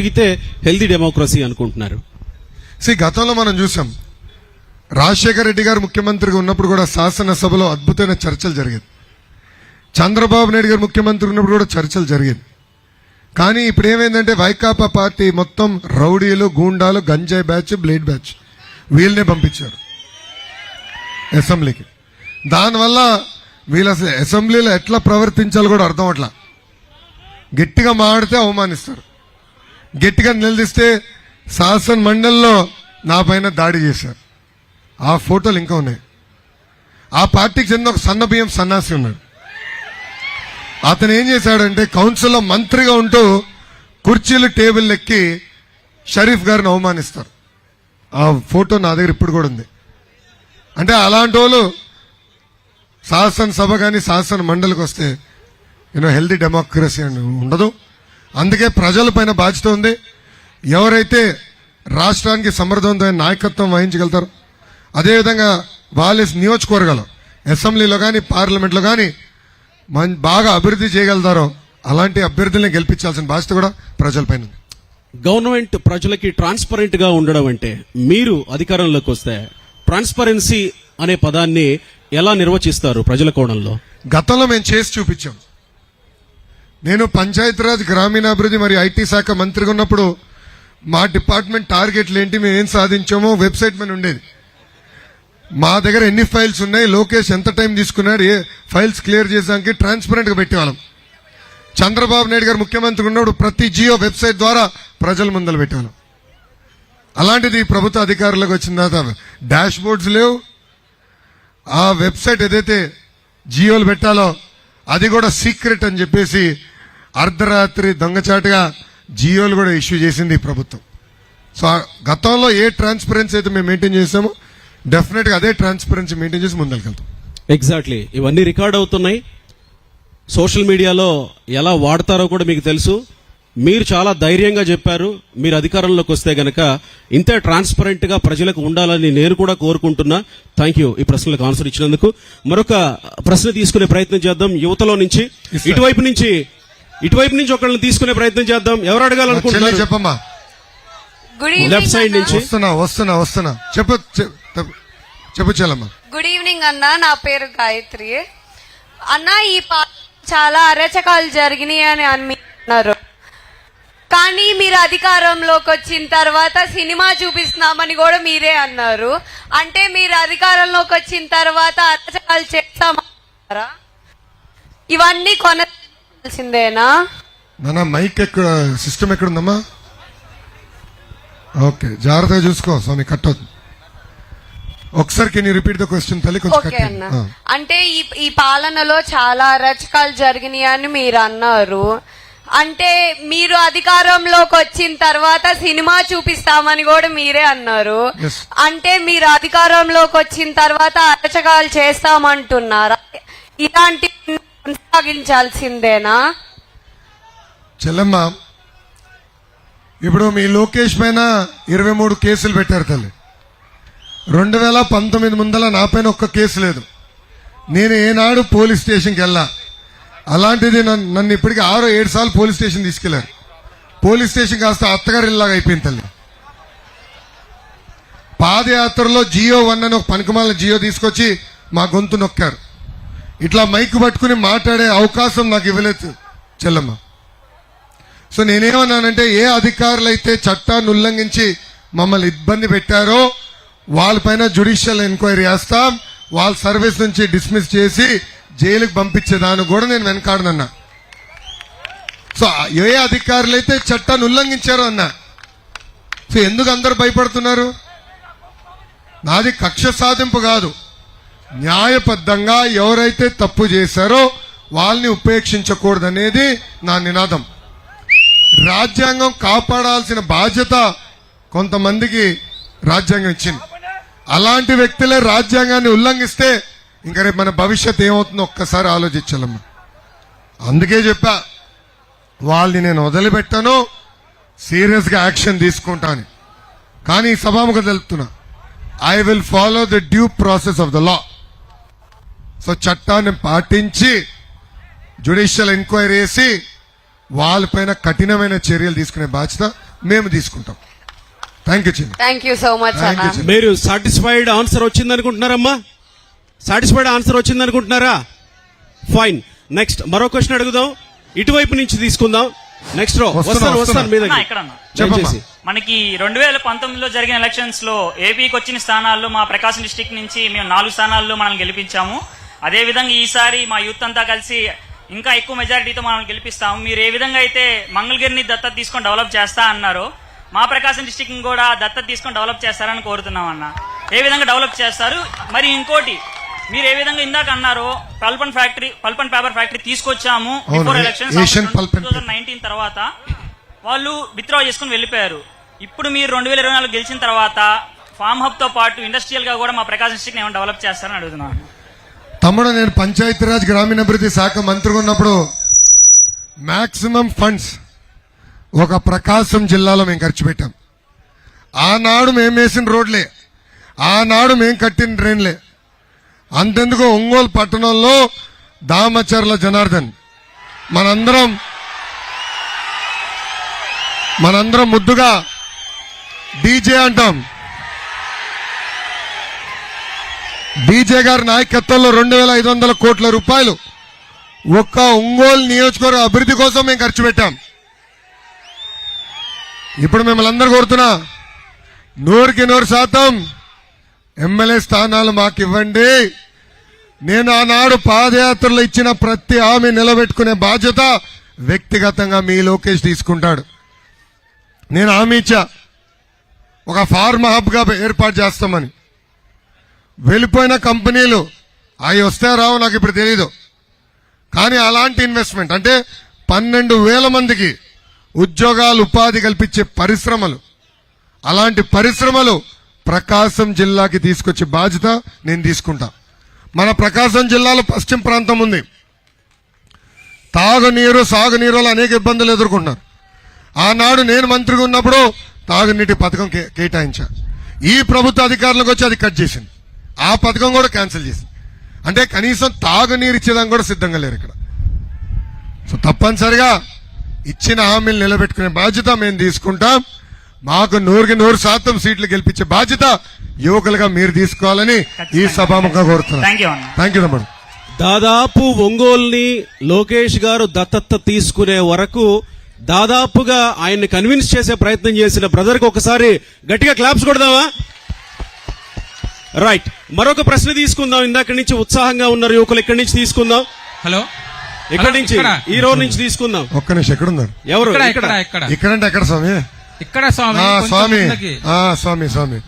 జరిగితే healthy democracy అనుకుంటున్నారు. C గతంలో మనం చూసాం. రాజశేఖర రెడ్డి గారు ముఖ్యమంత్రిగా ఉన్నప్పుడు కూడా శాసనసభలో అద్భుతమైన చర్చలు జరిగేది చంద్రబాబు నాయుడు గారు ముఖ్యమంత్రి ఉన్నప్పుడు కూడా చర్చలు జరిగేది కానీ ఇప్పుడు ఏమైందంటే వైకాపా పార్టీ మొత్తం రౌడీలు గూండాలు గంజాయి బ్యాచ్ బ్లేడ్ బ్యాచ్ వీళ్ళనే పంపించారు. అసెంబ్లీకి. దానివల్ల వీళ్ళు అసలు అసెంబ్లీలో ఎట్లా ప్రవర్తించాలో కూడా అర్థం అట్లా గట్టిగా మాడితే అవమానిస్తారు. గట్టిగా నిలదీస్తే శాసన మండలిలో నా పైన దాడి చేశారు. ఆ ఫోటోలు ఇంకా ఉన్నాయి. ఆ పార్టీకి చెందిన ఒక సన్న బియ్యం సన్నాసి ఉన్నాడు. అతను ఏం చేశాడంటే కౌన్సిల్లో మంత్రిగా ఉంటూ కుర్చీలు టేబుల్ ఎక్కి షరీఫ్ గారిని అవమానిస్తారు. ఆ ఫోటో నా దగ్గర ఇప్పుడు కూడా ఉంది. అంటే అలాంటి వాళ్ళు శాసనసభ కానీ శాసన మండలికి వస్తే యూనో హెల్దీ డెమోక్రసీ అని ఉండదు. అందుకే ప్రజల పైన బాధ్యత ఉంది. ఎవరైతే రాష్ట్రానికి సమర్థవంతమైన నాయకత్వం వహించగలుగుతారో అదేవిధంగా వాళ్ళ నియోజకవర్గాలు అసెంబ్లీలో కానీ పార్లమెంట్లో కానీ మం బాగా అభివృద్ధి చేయగలుగుతారో అలాంటి అభ్యర్థుల్ని గెలిపించాల్సిన బాధ్యత కూడా ప్రజలపైన ఉంది. గవర్నమెంట్ ప్రజలకి ట్రాన్స్పరెంట్గా ఉండడం అంటే మీరు అధికారంలోకి వస్తే ట్రాన్స్పరెన్సీ అనే పదాన్ని ఎలా నిర్వచిస్తారు ప్రజల కోణంలో? గతంలో మేము చేసి చూపించాం. నేను పంచాయతీరాజ్ గ్రామీణాభివృద్ధి మరియు ఐటీ శాఖ మంత్రిగా ఉన్నప్పుడు మా డిపార్ట్మెంట్ టార్గెట్లు ఏంటి మేము ఏం సాధించామో వెబ్సైట్ మీద ఉండేది. మా దగ్గర ఎన్ని ఫైల్స్ ఉన్నాయి లోకేష్ ఎంత టైం తీసుకున్నాడు ఏ ఫైల్స్ క్లియర్ చేసానికి ట్రాన్స్పరెంట్గా పెట్టేవాళ్ళం. చంద్రబాబు నాయుడు గారు ముఖ్యమంత్రి ఉన్నప్పుడు ప్రతి జియో వెబ్సైట్ ద్వారా ప్రజల ముందలు పెట్టేవాళ్ళం. అలాంటిది ప్రభుత్వ అధికారులకు వచ్చిన తర్వాత డాష్ బోర్డ్స్ లేవు. ఆ వెబ్సైట్ ఏదైతే జియోలు పెట్టాలో అది కూడా సీక్రెట్ అని చెప్పేసి అర్ధరాత్రి దొంగచాటుగా జియోలు కూడా ఇష్యూ చేసింది ఈ ప్రభుత్వం. సో గతంలో ఏ ట్రాన్స్పరెన్సీ అయితే మేము మెయింటైన్ చేసామో డెఫినెట్గా అదే ట్రాన్స్పరెన్సీ మెయింటైన్ చేసి ముందరికెళ్తాం. ఎగ్జాక్ట్లీ ఇవన్నీ రికార్డ్ అవుతున్నాయి. సోషల్ మీడియాలో ఎలా వాడతారో కూడా మీకు తెలుసు. మీరు చాలా ధైర్యంగా చెప్పారు. మీరు అధికారంలోకి వస్తే గనక ఇంతే ట్రాన్స్పరెంట్గా ప్రజలకు ఉండాలని నేను కూడా కోరుకుంటున్నా. థ్యాంక్ యూ ఈ ప్రశ్నలకు ఆన్సర్ ఇచ్చినందుకు. మరొక ప్రశ్న తీసుకునే ప్రయత్నం చేద్దాం. యువతలో నుంచి. ఇటువైపు నుంచి ఇటువైపు నుంచి ఒకళ్ళని తీసుకునే ప్రయత్నం చేద్దాం. ఎవరు అడగాలనుకుంటున్నారు? చెప్పమ్మా. గుడ్ లెఫ్ట్ సైడ్ ఈవినింగ్ నుంచి. వస్తున్నా వస్తున్నా వస్తున్నా. చెప్పు చెప్పు- చెప్పు చెల్లమ్మా. గుడ్ ఈవినింగ్ అన్న. నా పేరు గాయత్రి. అన్న ఈ పా చాలా అరచకాలు జరిగినాయి అని అన్నారు. అధికారంలోకి వచ్చిన తర్వాత సినిమా చూపిస్తున్నామని కూడా మీరే అన్నారు. అంటే మీరు అధికారంలోకి వచ్చిన తర్వాత అరచకాలు చేస్తామన్నారా ఇవన్నీ కొనాల్సిందేనా నాన్న మైక్ ఎక్కడ సిస్టమ్ ఎక్కడుందమ్మా? ఓకే జాగ్రత్తగా చూసుకో స్వామి కట్ అవుతుంది. ఒకసారి కెన్ రిపీట్ ద క్వశ్చన్ తల్లి. అంటే ఈ ఈ పాలనలో చాలా అరచకాలు జరిగినాయి అని మీరు అన్నారు. అంటే మీరు అధికారంలోకి వచ్చిన తర్వాత సినిమా చూపిస్తామని కూడా మీరే అన్నారు. అంటే మీరు అధికారంలోకి వచ్చిన తర్వాత అరచకాలు చేస్తామంటున్నారా? ఇలాంటి కొనసాగించాల్సిందేనా? చెల్లమ్మ ఇప్పుడు మీ లోకేష్ పైన ఇరవై మూడు కేసులు పెట్టారు తల్లి. రెండు వేల పంతొమ్మిది ముందల నా పైన ఒక్క కేసు లేదు. నేను ఏనాడు పోలీస్ స్టేషన్కి వెళ్ళా. అలాంటిది నన్ను నన్ను ఇప్పటికి ఆరో ఏడు సార్లు పోలీస్ స్టేషన్ తీసుకెళ్ళారు. పోలీస్ స్టేషన్ కాస్త అత్తగారిలాగా అయిపోయింది తల్లి. పాదయాత్రలో జియో వన్ అని ఒక పనికిమాలిన జియో తీసుకొచ్చి మా గొంతు నొక్కారు. ఇట్లా మైక్ పట్టుకుని మాట్లాడే అవకాశం నాకు ఇవ్వలేదు చెల్లమ్మ. సో నేనేమన్నానంటే ఏ అధికారులు అయితే చట్టాన్ని ఉల్లంఘించి మమ్మల్ని ఇబ్బంది పెట్టారో వాళ్ళపైన జుడిషియల్ ఎంక్వైరీ చేస్తాం వాళ్ళ సర్వీస్ నుంచి డిస్మిస్ చేసి జైలుకు పంపించేదాన్ని కూడా నేను వెనకాడనన్నా. సో ఏ అధికారులు అయితే చట్టాన్ని ఉల్లంఘించారో అన్నా. సో ఎందుకు అందరు భయపడుతున్నారు? నాది కక్ష సాధింపు కాదు. న్యాయబద్ధంగా ఎవరైతే తప్పు చేశారో వాళ్ళని ఉపేక్షించకూడదనేది నా నినాదం. రాజ్యాంగం కాపాడాల్సిన బాధ్యత కొంతమందికి రాజ్యాంగం ఇచ్చింది. అలాంటి వ్యక్తులే రాజ్యాంగాన్ని ఉల్లంఘిస్తే ఇంకా రేపు మన భవిష్యత్ ఏమవుతుందో ఒక్కసారి ఆలోచించాలమ్మా. అందుకే చెప్పా వాళ్ళని నేను వదిలిపెట్టాను సీరియస్గా యాక్షన్ తీసుకుంటాను కానీ ఈ సభాముఖం తెలుపుతున్నా I will follow the due process of the law. So చట్టాన్ని పాటించి జుడిషియల్ ఎంక్వైరీ చేసి వాళ్ళపైన కఠినమైన చర్యలు తీసుకునే బాధ్యత మేము తీసుకుంటాం. Thank you thank you so much. మీరు సాటిస్ఫైడ్ ఆన్సర్ వచ్చింది అనుకుంటున్నారమ్మా సాటిస్ఫైడ్ ఆన్సర్ వచ్చింది అనుకుంటున్నారా? ఫైన్ నెక్స్ట్ మరో క్వశ్చన్ అడుగుదాం. ఇటువైపు నుంచి తీసుకుందాం. నెక్స్ట్ రో వస్తున్నా. వస్తాను మీద అన్నా, ఇక్కడ అన్నా. చెప్పమ్మా. మనకి రెండు వేల పంతొమ్మిదిలో జరిగిన ఎలక్షన్స్లో ఏపీకి వచ్చిన స్థానాల్లో మా ప్రకాశం డిస్టిక్ నుంచి మేము నాలుగు స్థానాల్లో మనల్ని గెలిపించాము. అదే విధంగా ఈసారి మా యూత్ అంతా కలిసి ఇంకా ఎక్కువ మెజారిటీతో మనం గెలిపిస్తాము. మీరు ఏ విధంగా అయితే మంగళగిరిని దత్తత తీసుకొని డెవలప్ చేస్తా అన్నారో మా ప్రకాశం డిస్టిక్ కూడా దత్తత తీసుకొని డెవలప్ చేస్తారని కోరుతున్నాం అన్న. ఏ విధంగా డెవలప్ చేస్తారు? మరి ఇంకోటి మీరు ఏ విధంగా ఇందాక అన్నారో pulp and factory pulp and paper factory తీసుకొచ్చాము బిఫోర్ paper. నైన్టీన్ తర్వాత వాళ్ళు విత్డ్రా చేసుకుని వెళ్ళిపోయారు. ఇప్పుడు మీరు రెండు వేల ఇరవై నాలుగు గెలిచిన తర్వాత ఫామ్ హబ్తో పాటు ఇండస్ట్రియల్గా కూడా మా ప్రకాశం డిస్ట్రిక్ట్ ఏమైనా డెవలప్ చేస్తారని అడుగుతున్నాను. తమ్ముడు నేను పంచాయతీరాజ్ గ్రామీణాభివృద్ధి శాఖ మంత్రిగా ఉన్నప్పుడు మాక్సిమం ఫండ్స్ ఒక ప్రకాశం జిల్లాలో మేము ఖర్చు పెట్టాం. ఆనాడు మేము వేసిన రోడ్లే ఆనాడు మేము కట్టిన డ్రైన్లే. అంతెందుకు ఒంగోలు పట్టణంలో దామచర్ల జనార్దన్. మనందరం మనందరం ముద్దుగా డీజే అంటాం. డీజే గారి నాయకత్వంలో రెండు వేల ఐదు వందల కోట్ల రూపాయలు ఒక్క ఒంగోలు నియోజకవర్గ అభివృద్ధి కోసం మేము ఖర్చు పెట్టాం. ఇప్పుడు మిమ్మల్ని అందరు కోరుతున్నా నూరుకి నూరు శాతం ఎమ్మెల్యే స్థానాలు మాకు ఇవ్వండి నేను ఆనాడు పాదయాత్రలో ఇచ్చిన ప్రతి హామీ నిలబెట్టుకునే బాధ్యత వ్యక్తిగతంగా మీ లోకేష్ తీసుకుంటాడు. నేను హామీ ఇచ్చా. ఒక ఫార్మ్ హబ్గా ఏర్పాటు చేస్తామని. వెళ్ళిపోయిన కంపెనీలు అవి వస్తే రావు నాకు ఇప్పుడు తెలీదు. కానీ అలాంటి ఇన్వెస్ట్మెంట్ అంటే పన్నెండు వేల మందికి ఉద్యోగాలు ఉపాధి కల్పించే పరిశ్రమలు. అలాంటి పరిశ్రమలు ప్రకాశం జిల్లాకి తీసుకొచ్చే బాధ్యత నేను తీసుకుంటా. మన ప్రకాశం జిల్లాలో పశ్చిమ ప్రాంతం ఉంది. తాగునీరు సాగునీరులో అనేక ఇబ్బందులు ఎదుర్కొన్నారు ఆనాడు నేను మంత్రిగా ఉన్నప్పుడు తాగునీటి పథకం కే- కేటాయించా. ఈ ప్రభుత్వ అధికారులకు వచ్చి అది కట్ చేసింది. ఆ పథకం కూడా క్యాన్సిల్ చేసింది. అంటే కనీసం తాగునీరు ఇచ్చేదానికి కూడా సిద్ధంగా లేరు ఇక్కడ. సో తప్పనిసరిగా ఇచ్చిన హామీలు నిలబెట్టుకునే బాధ్యత మేము తీసుకుంటాం. మాకు నూరుకి నూరు శాతం సీట్లు గెలిపించే బాధ్యత యువకులుగా మీరు తీసుకోవాలని ఈ సభాముఖంగా కోరుతున్నాను థ్యాంక్ యూ తమ్ముడు దాదాపు ఒంగోల్ని లోకేష్ గారు దత్తత తీసుకునే వరకు దాదాపుగా ఆయన్ని కన్విన్స్ చేసే ప్రయత్నం చేసిన బ్రదర్కి ఒకసారి గట్టిగా క్లాప్స్ కొడదామా? రైట్ మరొక ప్రశ్న తీసుకుందాం. ఇందాక నుంచి ఉత్సాహంగా ఉన్నారు యువకులు. ఇక్కడి నుంచి తీసుకుందాం. హలో. ఇక్కడి నుంచి? ఈ రోజు నుంచి తీసుకుందాం. ఒక్క నిమిషం ఎక్కడున్నారు? ఎవరు? ఇక్కడ ఇక్కడ. ఇక్కడ ఇక్కడ. ఇక్కడంటే ఎక్కడ స్వామి? ఇక్కడ స్వామి స్వామి. స్వామి స్వామి.